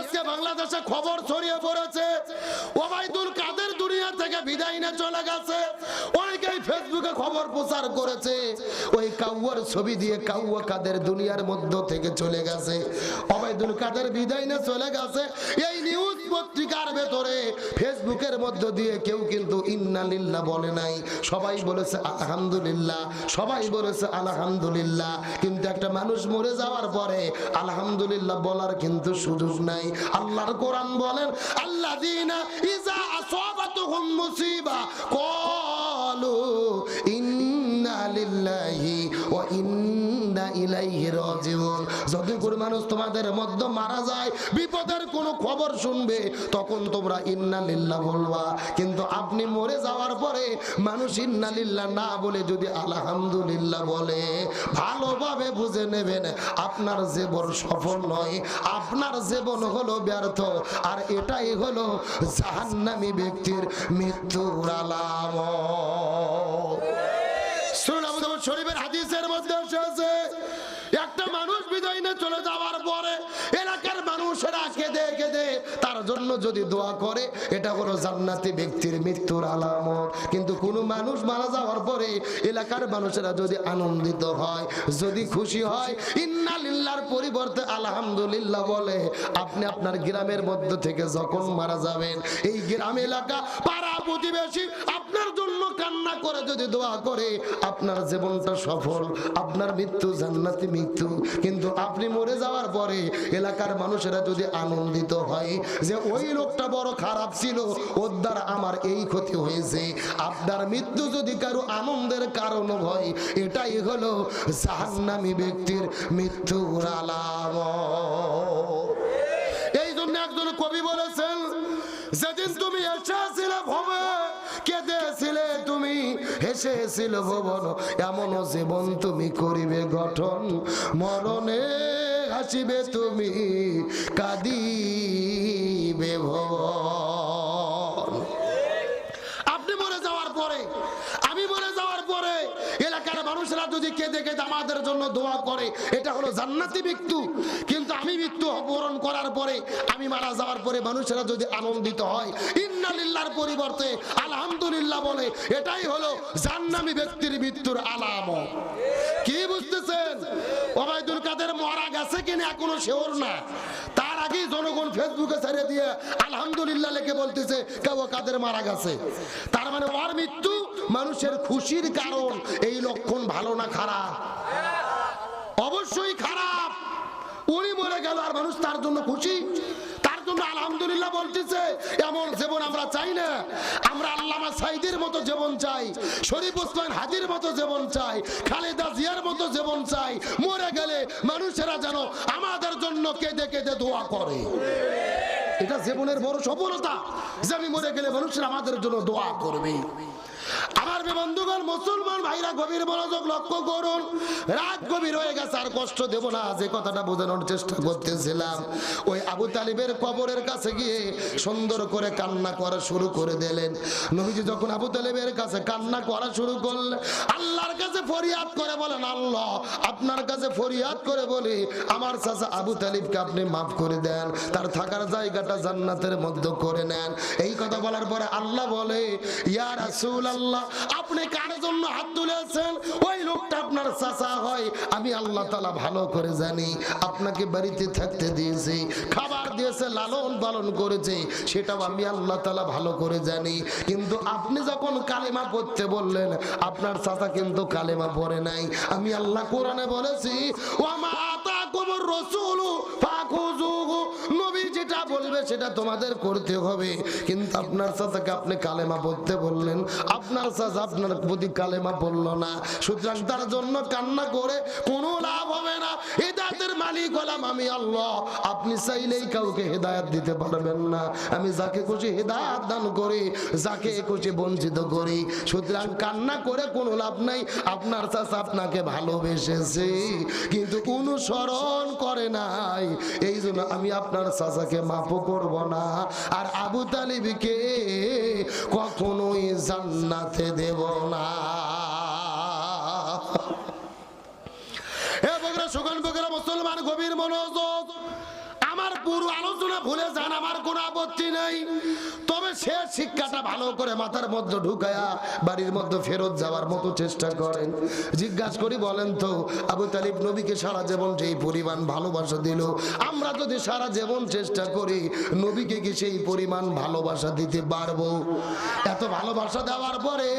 আজকে বাংলাদেশে খবর ছড়িয়ে পড়েছে। ওবায়দুল কাদের দুনিয়া থেকে বিদায় নিয়ে চলে গেছে। অনেকেই ফেসবুকে খবর প্রচার করেছে। ওই কাউয়ার ছবি দিয়ে কাউয়া কাদের দুনিয়ার মধ্য থেকে চলে গেছে। ওবায়দুল কাদের বিদায় নিয়ে চলে গেছে। এই নিউজ পত্রিকার ভেতরে ফেসবুকের মধ্য দিয়ে কেউ কিন্তু ইন্নালিল্লাহ বলে নাই। সবাই বলেছে, আলহামদুলিল্লাহ। সবাই বলেছে, আলহামদুলিল্লাহ। কিন্তু একটা মানুষ মরে যাওয়ার পরে আলহামদুলিল্লাহ বলার কিন্তু সুযোগ নাই। আল্লাহর কোরআন বলেন আল্লাহ ইজা আসাবাতুহুম মুসিবা। কলু ইন্না লিল্লাহি যদি কোনো মানুষ তোমাদের মধ্যে মারা যায়, বিপদের কোনো খবর শুনবে, তখন তোমরা ইন্না বলবা। কিন্তু আপনি মরে যাওয়ার পরে মানুষ ইন্না না বলে যদি আলহামদুলিল্লাহ বলে, ভালোভাবে বুঝে নেবেন, আপনার জীবন সফল নয়, আপনার জীবন হলো ব্যর্থ। আর এটাই হলো জাহান্নামী ব্যক্তির মৃত্যুর শুনুন শরীফের হাদিসের এসেছে একটা মানুষ বিদায় চলে যাওয়ার পরে এলাকার মানুষেরা কেঁদে কেঁদে তার জন্য যদি দোয়া করে, এটা হলো জান্নাতি ব্যক্তির মৃত্যুর আলামত। কিন্তু কোনো মানুষ মারা যাওয়ার পরে এলাকার মানুষেরা যদি আনন্দিত হয়, যদি খুশি হয় ইন্না লিল্লাহর পরিবর্তে আলহামদুলিল্লাহ বলে, আপনি আপনার গ্রামের মধ্য থেকে যখন মারা যাবেন, এই গ্রাম এলাকা পাড়া প্রতিবেশী আপনার জন্য কান্না করে যদি দোয়া করে, আপনার জীবনটা সফল, আপনার মৃত্যু জান্নাতি মৃত্যু। কিন্তু আপনি মরে যাওয়ার পরে এলাকার মানুষেরা যদি আনন্দিত হয় যে ওই লোকটা বড় খারাপ ছিল। ওর দ্বারা আমার এই ক্ষতি হয়েছে। আপনার মৃত্যু যদি কারও আনন্দের কারণ হয়, এটাই হলো জাহান্নামী ব্যক্তির মৃত্যুর আলাম এই জন্য একজন কবি বলেছেন, যেদিন তুমি এসেছিলে ভবে কেঁদেছিলে তুমি, হেসেছিল ভবন এমন জীবন তুমি করিবে গঠন মরণে। হাসিবে তুমি ভবন আপনি মরে যাওয়ার পরে, আমি মরে যাওয়ার পরে এলাকার মানুষরা যদি কেঁদে কেঁদে আমাদের জন্য দোয়া করে, এটা হলো জান্নাতি মৃত্যু। কিন্তু আমি মৃত্যু করার পরে, আমি মারা যাওয়ার পরে মানুষেরা যদি আনন্দিত হয় ইন্নালিল্লাহর পরিবর্তে আলহামদুলিল্লাহ বলে, এটাই হলো জান্নামি ব্যক্তির মৃত্যুর আলামত। কি বুঝতেছেন ওবায়দুল কাদের মারা গেছে কিনা এখনও শেওর না। তার জনগণ ফেসবুকে ছেড়ে দিয়ে আলহামদুলিল্লাহ লেখে বলতেছে, কেউ কাদের মারা গেছে। তার মানে ওর মৃত্যু মানুষের খুশির কারণ। এই লক্ষণ ভালো না খারাপ? অবশ্যই খারাপ। উনি মরে গেল আর মানুষ তার জন্য খুশি? বলতেছে, এমন জীবন আমরা চাই না। আমরা আল্লামা সাইদের মতো জীবন চাই, শরীফ ওসমান হাজির মতো জীবন চাই, খালেদা জিয়ার মতো জীবন চাই। মরে গেলে মানুষেরা যেন আমাদের জন্য কেঁদে কেঁদে দোয়া করে। এটা জীবনের বড় সফলতা যে আমি মরে গেলে মানুষেরা আমাদের জন্য দোয়া করবে। আমার বন্ধুগণ, মুসলমান ভাইরা, গভীর মনোযোগ লক্ষ্য করুন। রাত গভীর হয়ে গেছে, আর কষ্ট দেব না। যে কথাটা বোঝানোর চেষ্টা করতেছিলাম, ওই আবু তালিবের কবরের কাছে গিয়ে সুন্দর করে কান্না করা শুরু করে দিলেন। নবীজি যখন আবু তালিবের কাছে কান্না করা শুরু করলেন, আল্লাহর কাছে ফরিয়াদ করে বলেন, আল্লাহ, আপনার কাছে ফরিয়াদ করে বলি, আমার চাচা আবু তালিবকে আপনি মাফ করে দেন, তার থাকার জায়গাটা জান্নাতের মধ্যে করে নেন। এই কথা বলার পরে আল্লাহ বলে, ইয়া রাসূল আল্লাহ, আপনি কার জন্য হাত তুলেছেন? ওই লোকটা আপনার চাচা হয়। আমি আল্লাহ তাআলা ভালো করে জানি, আপনাকে বাড়িতে থাকতে দিয়েছি, খাবার দিয়েছে, লালন পালন করেছে, সেটাও আমি আল্লাহ তালা ভালো করে জানি। কিন্তু আপনি যখন কালেমা পড়তে বললেন, আপনার চাচা কিন্তু কালেমা পড়ে নাই। আমি আল্লাহ কোরআনে বলেছি ওয়ামা আতাকুমুর রাসূলু যেটা বলবে সেটা তোমাদের করতে হবে। কিন্তু আপনার আপনি কালেমা বললেন। আপনার আপনার প্রতি কালেমা না। তার জন্য কান্না করে কোনো লাভ হবে না। মালিক আপনি চাইলেই কাউকে হেদায়ত দিতে পারবেন না। আমি যাকে খুশি হেদায়ত দান করি, যাকে খুশি বঞ্চিত করি। সুতরাং কান্না করে কোনো লাভ নাই। আপনার চাচা আপনাকে ভালোবেসেছে। কিন্তু অনুসরণ করে নাই। এই জন্য আমি আপনার চাচাকে মাফও করব না। আর আবু তালিবকে কখনোই জান্নাতে দেব না। এ বগরা সুগান বগরা, মুসলমান গভীর মনোযোগ। আমার পুরো আলোচনা ভুলে যান, আমার কোনো আপত্তি নেই। তবে সে শিক্ষাটা ভালো করে মাথার মধ্যে ঢুকায়া বাড়ির মধ্যে ফেরত যাওয়ার মতো চেষ্টা করেন। জিজ্ঞাসা করি, বলেন তো, আবু তালিব নবীকে সারা জীবন যেই পরিমাণ ভালোবাসা দিল, আমরা যদি সারা জীবন চেষ্টা করি, নবীকে কি সেই পরিমাণ ভালোবাসা দিতে পারব? এত ভালোবাসা দেওয়ার পরে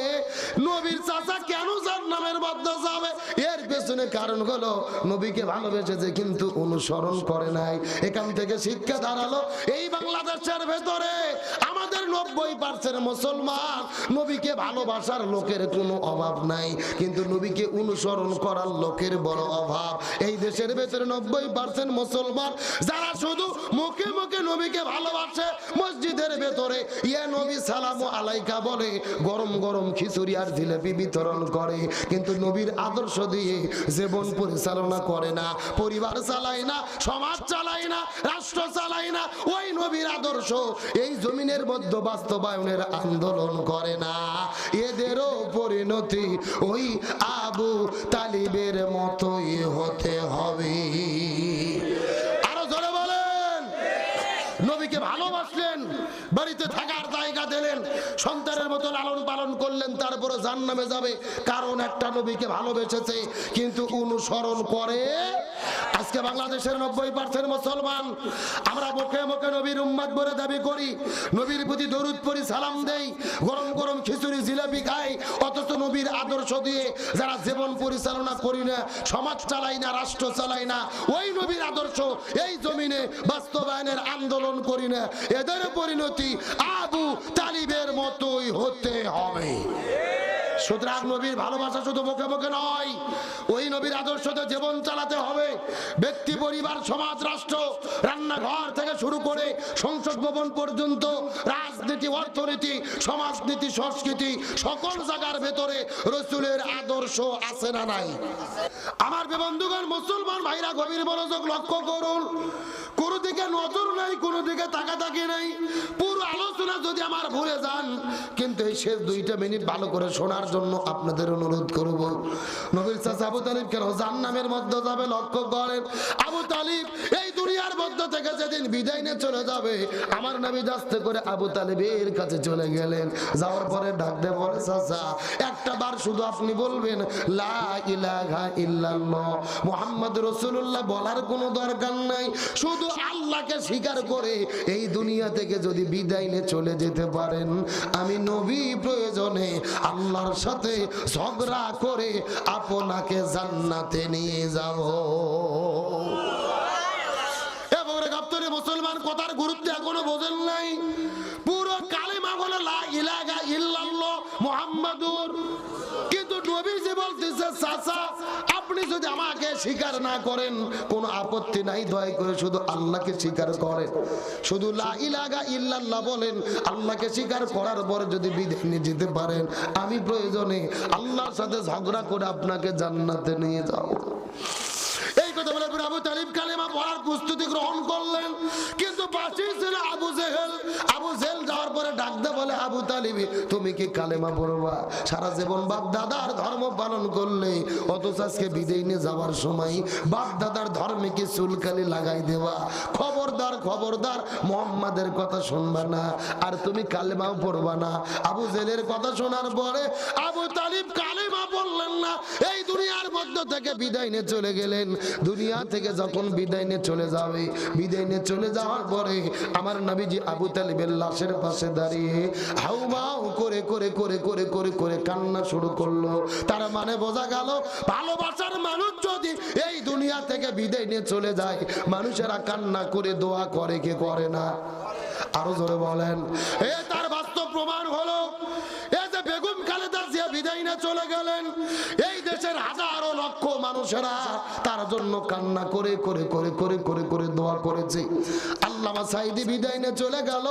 নবীর চাচা কেন জান্নামের মধ্যে যাবে? এর পেছনে কারণ হলো, নবীকে ভালোবেসেছে কিন্তু অনুসরণ করে নাই। এখান থেকে শিক্ষা দাঁড়াল। এই বাংলাদেশের ভেতরে আমাদের নব্বই পার্সেন্ট মুসলমান। নবীকে ভালোবাসার লোকের কোনো অভাব নাই, কিন্তু নবীকে অনুসরণ করার লোকের বড় অভাব। এই দেশের ভেতরে নব্বই পার্সেন্ট মুসলমান, যারা শুধু মুখে মুখে নবীকে ভালোবাসে, মসজিদের ভেতরে, ইয়া নবী সালাম আলাইকা বলে, গরম গরম খিচুড়ি আর জিলেপি বিতরণ করে। কিন্তু নবীর আদর্শ দিয়ে জীবন পরিচালনা করে না, পরিবার চালায় না, সমাজ চালায় না, রাষ্ট্র চালায় না, ওই নবীর আদর্শ এই জমিনের মধ্যে বাস্তবায়নের আন্দোলন করে না। এদেরও পরিণতি ওই আবু তালিবের মতোই হতে হবে। নবীকে ভালোবাসলেন, বাড়িতে থাকার জায়গা দিলেন, সন্তানের মতো লালন পালন করলেন, তারপরে জান্নামে যাবে। কারণ একটা নবীকে ভালোবেসেছে, কিন্তু অনুসরণ করে আজকে বাংলাদেশের নব্বই পার্সেন্ট মুসলমান। আমরা মুখে মুখে নবীর উম্মাদ বলে দাবি করি, নবীর প্রতি দরুদ পরি সালাম দেই, গরম গরম খিচুড়ি, জিলাপি খাই, অথচ নবীর আদর্শ দিয়ে যারা জীবন পরিচালনা করি না, সমাজ চালাই না, রাষ্ট্র চালাই না, ওই নবীর আদর্শ, এই জমিনে বাস্তবায়নের আন্দোলন করি না। এদের পরিণতি আবু তালিবের মতোই হতে হবে। সুতরাং নবীর ভালোবাসা শুধু মুখে মুখে নয়, ওই নবীর আদর্শতে জীবন চালাতে হবে। ব্যক্তি, পরিবার, সমাজ, রাষ্ট্র, রান্নাঘর থেকে শুরু করে সংসদ ভবন পর্যন্ত, রাজনীতি, অর্থনীতি, সমাজনীতি, সংস্কৃতি, সকল জায়গার ভেতরে রসুলের আদর্শ আছে না নাই? আমার বন্ধুগণ, মুসলমান ভাইরা, গভীর মনোযোগ লক্ষ্য করুন। কোনো দিকে নজর নাই, কোনো দিকে তাকাতাকি নাই। পুরো আলোচনা যদি আমার ভুলে যান, কিন্তু এই শেষ দুইটা মিনিট ভালো করে শোনার জন্য আপনাদের অনুরোধ করব। নবীর চাচা আবু তালিব কেন জান্নামের মধ্যে যাবে, লক্ষ্য করেন। আবু তালিব এই দুনিয়ার মধ্যে থেকে যেদিন বিদায় নিয়ে চলে যাবে, আমার নবী আস্তে করে আবু তালিবের কাছে চলে গেলেন। যাওয়ার পরে ডাক দিয়ে বলে, চাচা, একটা বার শুধু আপনি বলবেন, লা ইলাহা ইল্লাল্লাহ, মুহাম্মদ রাসূলুল্লাহ বলার কোনো দরকার নাই। শুধু আল্লাহকে স্বীকার করে এই দুনিয়া থেকে যদি বিদায় নিয়ে চলে যেতে পারেন, আমি নবী প্রয়োজনে আল্লাহর সাথে ঝগড়া করে আপনাকে জান্নাতে নিয়ে যাব। মুসলমান কথার গুরুত্ব এখনও বোঝেন নাই। পুরো কালেমা হলো লা ইলাহা ইল্লাল্লাহ মুহাম্মাদুর যে বলতেছে চাচা, আপনি যদি আমাকে স্বীকার না করেন, কোনো আপত্তি নাই, দয়া করে শুধু আল্লাহকে স্বীকার করেন। শুধু লাগা ইল্লাল্লাহ বলেন, আল্লাহকে স্বীকার করার পরে যদি বিদায় নিয়ে যেতে পারেন, আমি প্রয়োজনে আল্লাহর সাথে ঝগড়া করে আপনাকে জান্নাতে নিয়ে যাব। যাওয়ার সময় বাপ দাদার ধর্মে কি চুলকালি লাগাই দেওয়া? খবরদার খবরদার, মোহাম্মদের কথা শুনবা না, আর তুমি কালেমাও পড়বা না। আবু জেলের কথা শোনার পরে আবু তালিব কালেমা বললেন না। এই দুনিয়ার মধ্য থেকে বিদায় নিয়ে চলে গেলেন। দুনিয়া থেকে যখন বিদায় নিয়ে চলে যাবে, বিদায় নিয়ে চলে যাওয়ার পরে আমার নবীজি আবু তালিবের লাশের পাশে দাঁড়িয়ে হাউমাউ করে করে করে করে করে করে কান্না শুরু করল। তার মানে বোঝা গেল, ভালোবাসার মানুষ যদি এই দুনিয়া থেকে বিদায় নিয়ে চলে যায়, মানুষেরা কান্না করে, দোয়া করে, কে করে না? আরও জোরে বলেন। এ তার বাস্তব প্রমাণ হলো বিদায় চলে গেলেন। এই দেশের হাজারো লক্ষ মানুষেরা তার জন্য কান্না করে করে করে করে করে করে দোয়া করেছে। আল্লামা সাইদি বিদায় নিয়ে চলে গেল।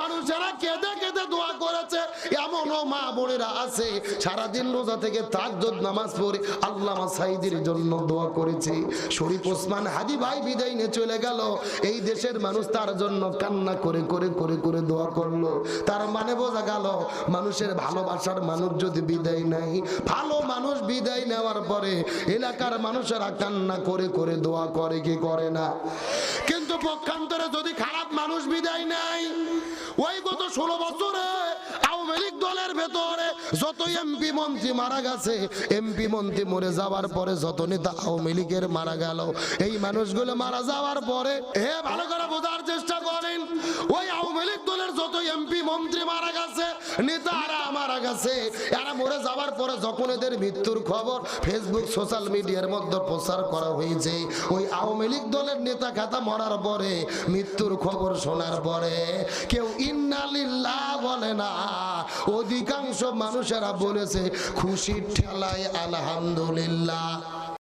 মানুষেরা কেঁদে কেঁদে দোয়া করেছে। এমনও মা বোনেরা আছে, সারাদিন রোজা থেকে তাজ্জুদ নামাজ পড়ে আল্লামা সাইদির জন্য দোয়া করেছে। শরীফ ওসমান হাদি ভাই বিদায় নিয়ে চলে গেল। এই দেশের মানুষ তার জন্য কান্না করে করে করে করে দোয়া করল। তার মানে বোঝা গেল, মানুষের ভালোবাসার মানুষ যদি বিদায় নেয় ভালো মানুষ বিদায় নেওয়ার পরে এলাকার মানুষেরা কান্না করে করে দোয়া করে, কি করে না? কিন্তু কিন্তু পক্ষান্তরে যদি খারাপ মানুষ বিদায় নাই ওই গত ষোলো বছরে যত এমপি মন্ত্রী মারা গেছে এমপি মন্ত্রী মরে যাওয়ার পরে যত নেতা আওয়ামী লীগের মারা গেল, এই মানুষগুলো মারা যাওয়ার পরে, হে, ভালো করে বোঝার চেষ্টা করেন, ওই আওয়ামী লীগ দলের যত এমপি মন্ত্রী মারা গেছে, নেতারা মারা গেছে, এরা মরে যাওয়ার পরে যখন এদের মৃত্যুর খবর ফেসবুক সোশ্যাল মিডিয়ার মধ্যে প্রচার করা হয়েছে, ওই আওয়ামী লীগ দলের নেতা খাতা মরার পরে, মৃত্যুর খবর শোনার পরে, কেউ ইন্নালিল্লাহ বলে না, অধিকাংশ মানুষেরা বলেছে খুশির ঠেলায় আলহামদুলিল্লাহ।